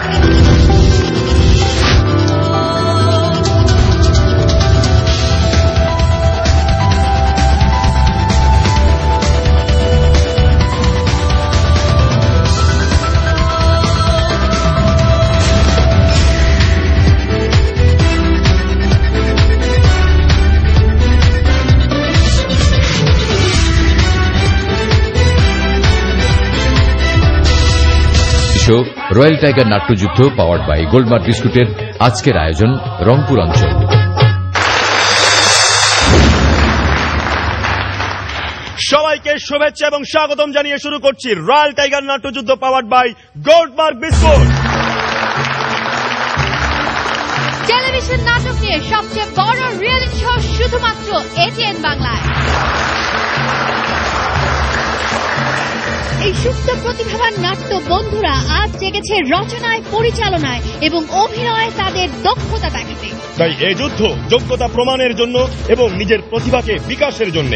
Música show royal tiger নাট্যযুদ্ধ power by Goldmark বিস্কুটের আজকের আয়োজন রংপুর অঞ্চল। সবাইকে শুভেচ্ছা এবং স্বাগতম জানিয়ে শুরু করছি royal tiger নাট্যযুদ্ধ power by Goldmark biscuit. Television নাটক নিয়ে সবচেয়ে বড় রিয়েলিটি শো শুধুমাত্র এটিএন বাংলায়। এই সুপ্ত প্রতিভাবান নাট্য বন্ধুরা আজ জেগেছে রচনায় পরিচালনায় এবং অভিনয়ে তাদের দক্ষতা দেখাতে। তাই এ যুদ্ধ যোগ্যতা প্রমাণের জন্য এবং নিজের প্রতিভাকে বিকাশের জন্য।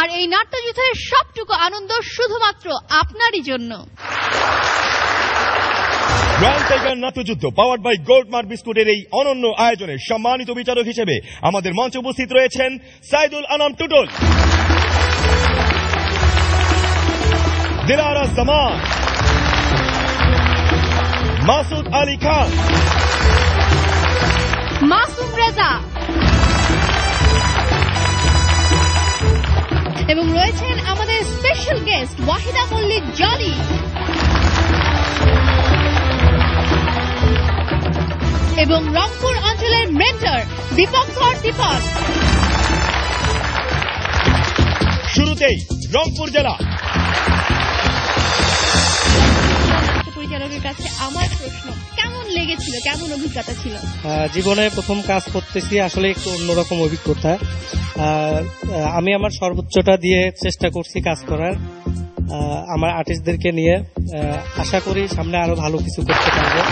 আর এই নাট্যযুদ্ধের সবটুকু আনন্দ শুধুমাত্র আপনারই জন্য। রয়্যাল টাইগার নাট্যযুদ্ধ পাওয়ার্ড বাই গোল্ডমার্ক বিস্কুটের এই অনন্য আয়োজনে সম্মানিত বিচারক হিসেবে আমাদের মঞ্চে উপস্থিত রয়েছেন সাইদুল আনাম টুটুল। দিলারা জামান। মাসুদ আলী খান। মাসুম রেজা। এবং রয়েছেন আমাদের স্পেশাল গেস্ট ওয়াহিদা মল্লিক জলি এবং রংপুর অঞ্চলের মেন্টর দীপঙ্কর দীপক। শুরুতেই রংপুর জেলা। পরিচালকের কাছে আমার প্রশ্ন কেমন লেগেছিল? কেমন অভিজ্ঞতা ছিল? আহ, জীবনে প্রথম কাজ করতেছি আসলে একটু অন্যরকম অভিজ্ঞতা। আহ, আমি আমার সর্বোচ্চটা দিয়ে চেষ্টা করছি কাজ করার। আহ, আমার আর্টিস্টদেরকে নিয়ে। আহ, আশা করি সামনে আরও ভালো কিছু করতে পারব।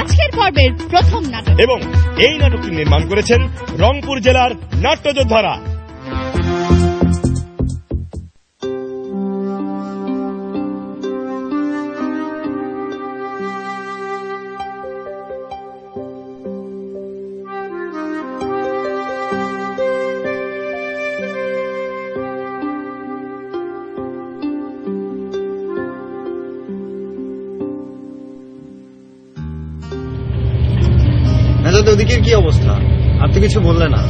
আজকের পর্বের প্রথম নাটক। এবং এই নাটকটি নির্মাণ করেছেন রংপুর জেলার নাট্যযোদ্ধারা। ওদিকের কি অবস্থা? আর তো কিছু বললে না।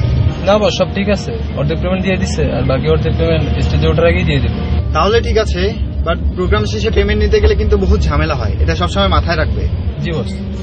না বস সব ঠিক আছে। অর্ধেক পেমেন্ট দিয়ে দিচ্ছে আর বাকি অর্ধেক পেমেন্ট স্টেজে ওঠার আগেই দিয়ে দেবে। তাহলে ঠিক আছে বাট প্রোগ্রাম শেষে পেমেন্ট নিতে গেলে কিন্তু বহুত ঝামেলা হয়। এটা সবসময় মাথায় রাখবে। জি বস।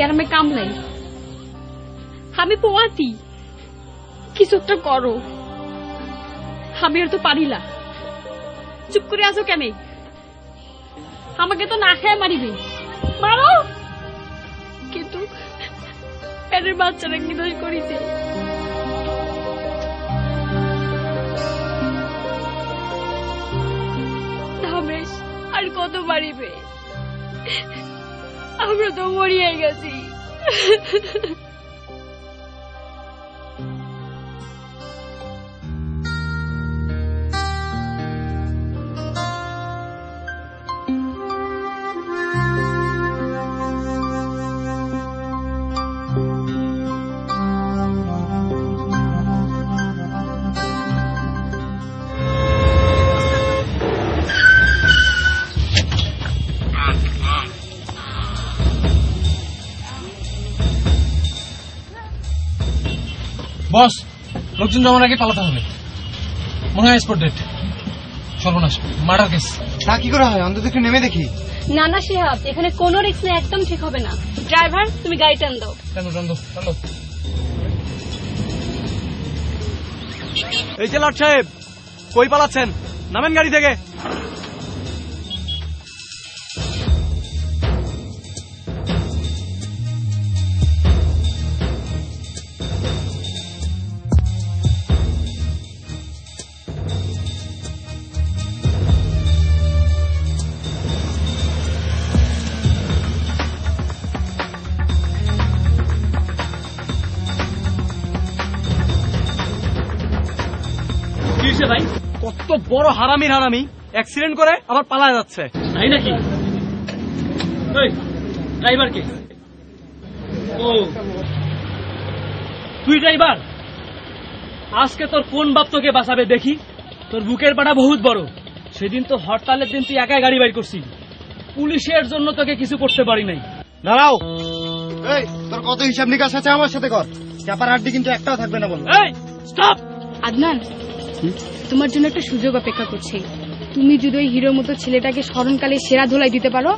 গ্রামে কাম নাই আমি পোয়াতি। কিছু একটা করো। আমি আর তো পারি না। চুপ করে আছো কেন? আমাকে তো না খেয়ে মারিবে। মারো! কিন্তু পেটের বাচ্চারা কি দোষ করেছে আর কত বাড়িবে আমরা তো মরিয়ে গেছি। বস লোকজন জমার আগে পালাতে হবে। মনে হয় স্পট ডেট সর্বনাশ। মার্ডার কেস তা কি করা হয়? অন্তত একটু নেমে দেখি। না না শেহাব এখানে কোনো রিস্ক নেই একদম ঠিক হবে না। ড্রাইভার তুমি গাড়ি টান দাও। টানো টানো টানো এই যে লট সাহেব কই পালাচ্ছেন? নামেন গাড়ি থেকে। কত বড় হারামির হারামি। অ্যাক্সিডেন্ট করে আবার পালায় যাচ্ছে। তাই নাকি? ওই ড্রাইভার কে? ও। তুই ড্রাইভার আজকে তোর কোন বাপ তোকে বাঁচাবে দেখি? তোর বুকের পাটা বহুত বড়। সেদিন তো হরতালের দিন তুই একাই গাড়ি বাইর করছিস। পুলিশের জন্য তোকে কিছু করতে পারি নাই। দাঁড়াও। এই তোর কত হিসাব নিকাশ আছে আমার সাথে কর। চাপার হাড্ডি কিন্তু একটাও থাকবে না বল এই স্টপ আদনান। তোমার জন্য একটা সুযোগ অপেক্ষা করছে। তুমি যদি ওই হিরোর মতো ছেলেটাকে স্মরণকালে সেরা ধোলাই দিতে পারো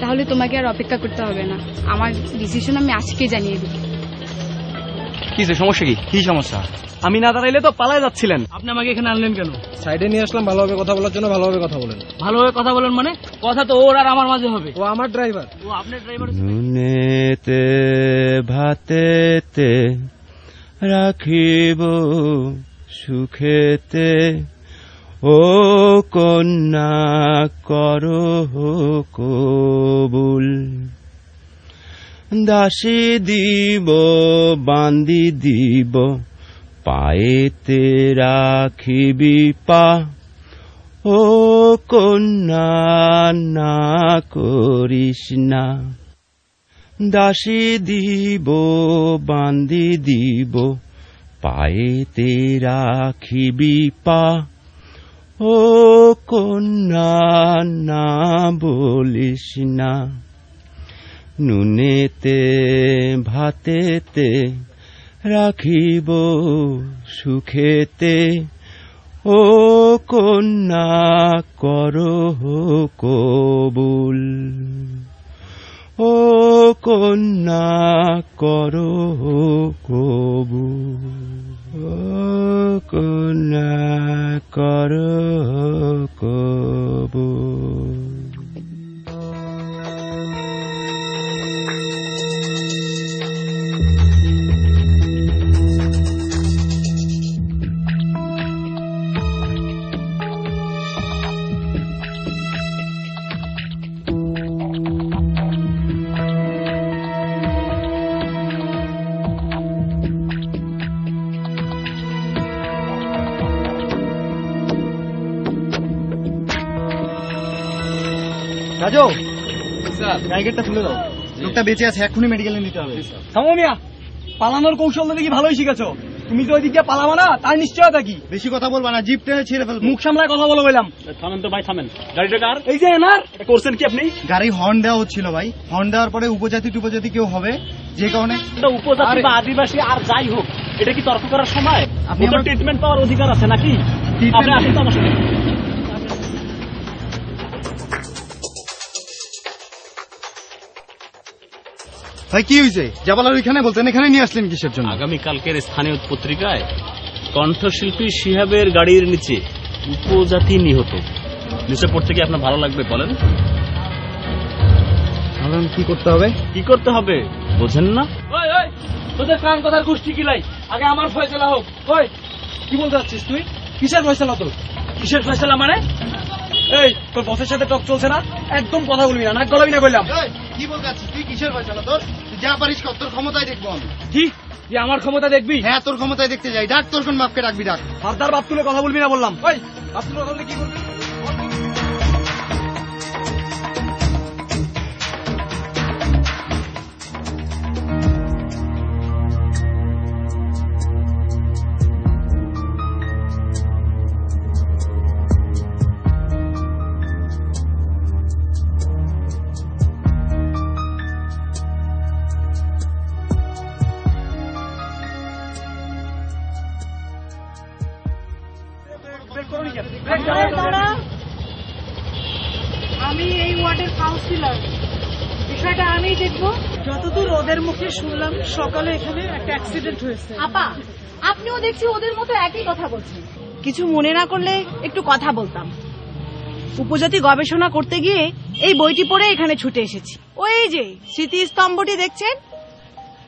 তাহলে তোমাকে আর অপেক্ষা করতে হবে না। আমার ডিসিশন আমি আজকে জানিয়ে দিই কি সমস্যা কি? কি সমস্যা? আমি না দাঁড়াইলে তো পালায় যাচ্ছিলেন। আপনি আমাকে এখানে আনলেন কেন? সাইডে নিয়ে আসলাম ভালোভাবে কথা বলার জন্য ভালোভাবে কথা বলেন। ভালোভাবে কথা বলেন মানে? কথা তো ওর আর আমার মাঝে হবে। ও আমার ড্রাইভার ও আপনার ড্রাইভার নুনেতে ভাতেতে রাখিব সুখেতে, ও কন্যা করো কবুল। দাসী দিব, বান্দি দিব, পায়েতে রাখিবি পা। ও কন্যা, না করিস না। দাসী দিব, বান্দি দিব পায়েতে রাখিবি পা। ও কন্যা, না বলিস না। নুনেতে, ভাতেতে রাখিব সুখেতে। ও কন্যা করো কবুল। ও কন্যা করো কবুল ও কন্যা করো কবুল রাজু! খুলে দাও। লোকটা বেঁচে আছে এক্ষুনি মেডিকেলে নিতে হবে। থামো মিয়া! পালানোর কৌশল দেখি ভালোই শিখেছো। তুমি তো ওই দিক পালাবা না তার নিশ্চয়তা কি? বেশি কথা বলবা না জিপ টেনে ছিঁড়ে ফেলব। মুখ সামলায় কথা বলে বললাম। থামেন তো ভাই থামেন। গাড়িটা কার? এই যে এনার! এটা করছেন কি আপনি? গাড়ি হর্ন দেওয়া হচ্ছিল ভাই। হর্ন দেওয়ার পরে উপজাতি টুপজাতি কেউ হবে যে কারণে উপজাতি বা আদিবাসী আর যাই হোক এটা কি তর্ক করার সময়? আপনি ট্রিটমেন্ট পাওয়ার অধিকার আছে নাকি? Treatment- আপনি আসেন তো আমার সাথে। ভাই কি হয়েছে জাবালার ওইখানে বলতেন এখানে নিয়ে আসলেন কিসের জন্য? আগামীকালকের স্থানীয় পত্রিকায় কণ্ঠশিল্পী শিহাবের গাড়ির নিচে উপজাতি নিহত। নিচে পড়তে কি আপনার ভালো লাগবে বলেন? এখন কি করতে হবে? কি করতে হবে? বোঝেন না। ওই ওই তোদের কান কথার গোষ্ঠী কিলাই আগে আমার ফয়সলা হোক। ওই কি বলতে চাচ্ছিস তুই? কিসের ফয়সলা তোর? কিসের ফেসলা মানে? এই তোর বসের সাথে টক চলছে না? একদম কথা বলবি না নাক গলাবি না বললাম কি বলতে তুই কিসের ফয়সালা তোর? যা পারিস কর তোর ক্ষমতায় দেখব আমি। কি? যে আমার ক্ষমতা দেখবি? হ্যাঁ তোর ক্ষমতায় দেখতে যাই। ডাক তোর কোন বাপকে ডাকবি ডাক। ফারদার বাপ তুলে কথা বলবি না বললাম। ওই বাপ তুলে কথা বলে কি করবি? আমি দেখব। যতদূর ওদের মুখে শুনলাম সকালে এখানে একটা অ্যাক্সিডেন্ট হয়েছে। আপা আপনিও দেখছি ওদের মতো একই কথা বলছেন। কিছু মনে না করলে একটু কথা বলতাম। উপজাতি গবেষণা করতে গিয়ে এই বইটি পড়ে এখানে ছুটে এসেছি। ওই যে স্মৃতিস্তম্ভটি দেখছেন?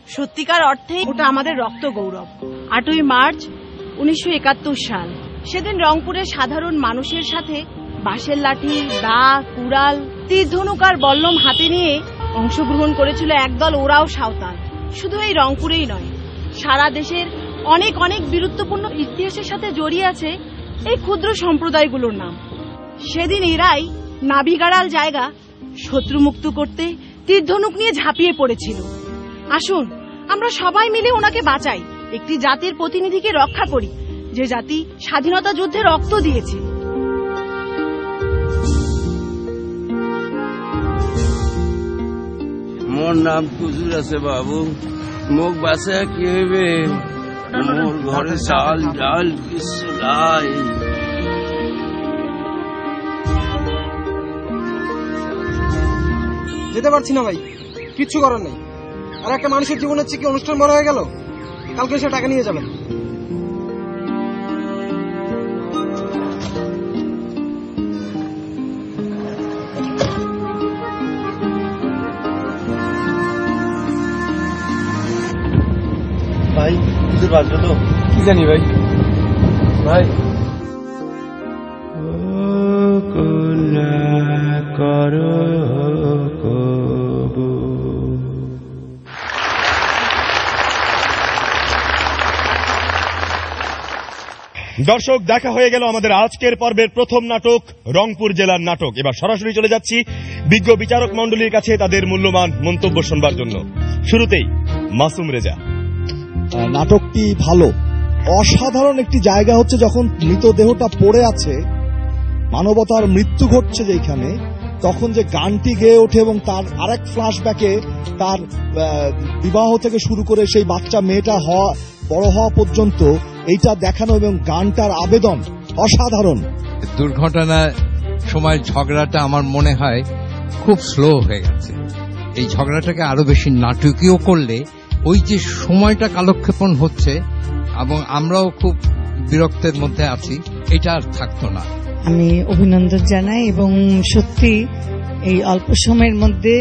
সত্যিকার অর্থে ওটা আমাদের রক্ত গৌরব। আটই মার্চ উনিশশো একাত্তর সাল। সেদিন রংপুরের সাধারণ মানুষের সাথে বাঁশের লাঠি দা কুড়াল তীর ধনুক আর বল্লম হাতে নিয়ে অংশগ্রহণ করেছিল একদল, ওরাও সাঁওতাল। শুধু এই রংপুরেই নয়, সারা দেশের অনেক অনেক বীরত্বপূর্ণ ইতিহাসের সাথে জড়িয়ে আছে এই ক্ষুদ্র সম্প্রদায়গুলোর নাম। সেদিন এরাই নাবিগাড়াল জায়গা শত্রুমুক্ত করতে তীরধনুক নিয়ে ঝাঁপিয়ে পড়েছিল। আসুন, আমরা সবাই মিলে ওনাকে বাঁচাই। একটি জাতির প্রতিনিধিকে রক্ষা করি, যে জাতি স্বাধীনতা যুদ্ধে রক্ত দিয়েছে। মোর নাম কুজুর আছে বাবু। মুখ বাসে কি হইবে? মোর ঘরে চাল ডাল কিছু নাই। যেতে পারছি না ভাই, কিচ্ছু করার নেই। আর একটা মানুষের জীবনের চেয়ে অনুষ্ঠান বড় হয়ে গেল? কালকে সে টাকা নিয়ে যাবেন। তো কি জানি ভাই ভাই করো দর্শক দেখা হয়ে গেল আমাদের আজকের পর্বের প্রথম নাটক রংপুর জেলার নাটক। এবার সরাসরি চলে যাচ্ছি বিজ্ঞ বিচারক মণ্ডলীর কাছে তাদের মূল্যবান মন্তব্য শুনবার জন্য। শুরুতেই মাসুম রেজা। নাটকটি ভালো। অসাধারণ একটি জায়গা হচ্ছে যখন মৃতদেহটা পড়ে আছে, মানবতার মৃত্যু ঘটছে যেখানে, তখন যে গানটি গেয়ে ওঠে এবং তার আরেক ফ্ল্যাশব্যাকে তার বিবাহ থেকে শুরু করে সেই বাচ্চা মেয়েটা হওয়া, বড় হওয়া পর্যন্ত এইটা দেখানো এবং গানটার আবেদন অসাধারণ। দুর্ঘটনার সময় ঝগড়াটা আমার মনে হয় খুব স্লো হয়ে গেছে। এই ঝগড়াটাকে আরও বেশি নাটকীয় করলে ওই যে সময়টা কালক্ষেপণ হচ্ছে এবং আমরাও খুব বিরক্তের মধ্যে আছি, এটা আর থাকতো না। আমি অভিনন্দন জানাই এবং সত্যি এই অল্প সময়ের মধ্যে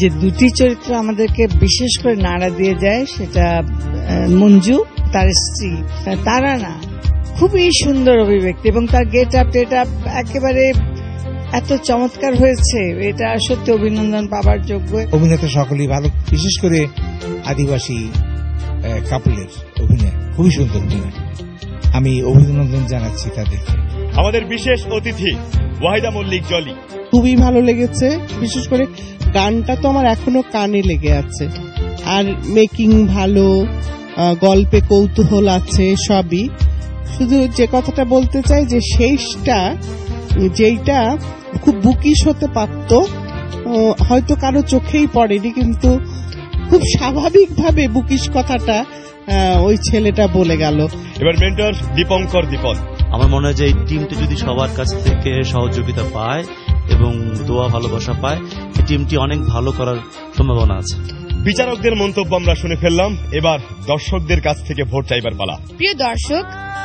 যে দুটি চরিত্র আমাদেরকে বিশেষ করে নাড়া দিয়ে যায়, সেটা মঞ্জু, তার স্ত্রী, তারা না, খুবই সুন্দর অভিব্যক্তি এবং তার গেট আপ টেট আপ একেবারে এত চমৎকার হয়েছে। এটা সত্যি অভিনন্দন পাবার যোগ্য। অভিনেতা সকলেই ভালো বিশেষ করে আদিবাসী কাপলের অভিনয়। খুবই সুন্দর অভিনয়। আমি অভিনন্দন জানাচ্ছি তাদেরকে আমাদের বিশেষ অতিথি ওয়াহিদা মল্লিক জলি। খুবই ভালো লেগেছে। বিশেষ করে গানটা তো আমার এখনও কানে লেগে আছে। আর মেকিং ভালো গল্পে কৌতূহল আছে সবই। শুধু যে কথাটা বলতে চাই যে শেষটা যেইটা খুব বুকিশ হতে পারত হয়তো কারও চোখেই পড়েনি কিন্তু খুব স্বাভাবিকভাবে বুকিশ কথাটা ওই ছেলেটা বলে গেল। এবার মেন্টর দীপঙ্কর দীপন। আমার মনে হয় যে এই টিমটি যদি সবার কাছ থেকে সহযোগিতা পায় এবং দোয়া ভালোবাসা পায় এই টিমটি অনেক ভালো করার সম্ভাবনা আছে। বিচারকদের মন্তব্য আমরা শুনে ফেললাম। এবার দর্শকদের কাছ থেকে ভোট চাইবার পালা। প্রিয় দর্শক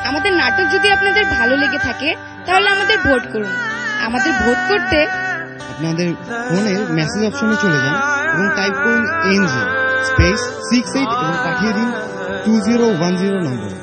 আমাদের নাটক যদি আপনাদের ভালো লেগে থাকে তাহলে আমাদের ভোট করুন। আমাদের ভোট করতে আপনাদের ফোনে মেসেজ অপশনে চলে যান এবং টাইপ করুন এনজি স্পেস সিক্স এইট এবং পাঠিয়ে দিন টু জিরো ওয়ান জিরো নম্বরে